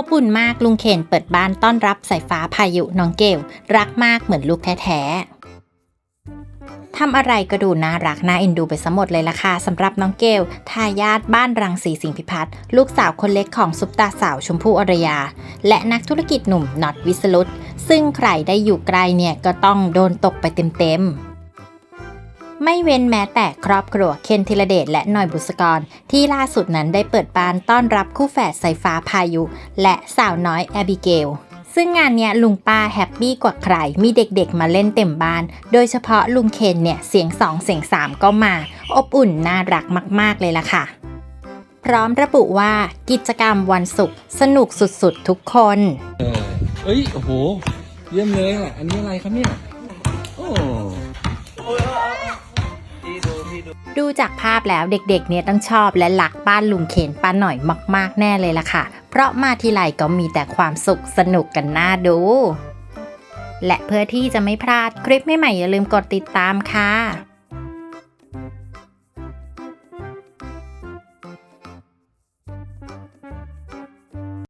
อบอุ่นมากลุงเคนเปิดบ้านต้อนรับสายฟ้าพายุน้องเกลรักมากเหมือนลูกแท้ๆทำอะไรก็ดูน่ารักน่าเอ็นดูไปสมหมดเลยล่ะค่ะสำหรับน้องเกลทายาทบ้านรังสีสิงหพิพัฒน์ลูกสาวคนเล็กของซุปตาสาวชมพู่อรยา และนักธุรกิจหนุ่มน็อตวิสรุตซึ่งใครได้อยู่ใกลเนี่ยก็ต้องโดนตกไปเต็มๆ ไม่เว้นแม้แต่ครอบครัวเคนธีรเดชและหน่อยบุษกร ที่ล่าสุดนั้นได้เปิดบ้านต้อนรับคู่แฝดสายฟ้าพายุ และสาวน้อยแอบิเกลซึ่งงานเนี้ยลุงป้าแฮปปี้กว่าใคร มีเด็กๆมาเล่นเต็มบ้าน โดยเฉพาะลุงเคนเนี่ยเสียงสองเสียงสามก็มา อบอุ่นน่ารักมาก ๆ เลยล่ะค่ะ พร้อมระบุว่ากิจกรรมวันศุกร์สนุกสุดๆ ทุกคน เออเอ้ย โอ้โห เยี่ยมเลยอะ อันนี้อะไรครับเนี่ย โอ้ ดูจากภาพแล้วเด็กๆ เนี่ยต้องชอบและหลักบ้านลุงเขนป้าหน่อยมาก ๆ แน่เลยล่ะค่ะ เพราะมาทีไรก็มีแต่ความสุขสนุกกันน่าดู และเพื่อที่จะไม่พลาดคลิปใหม่ๆอย่าลืมกดติดตามค่ะ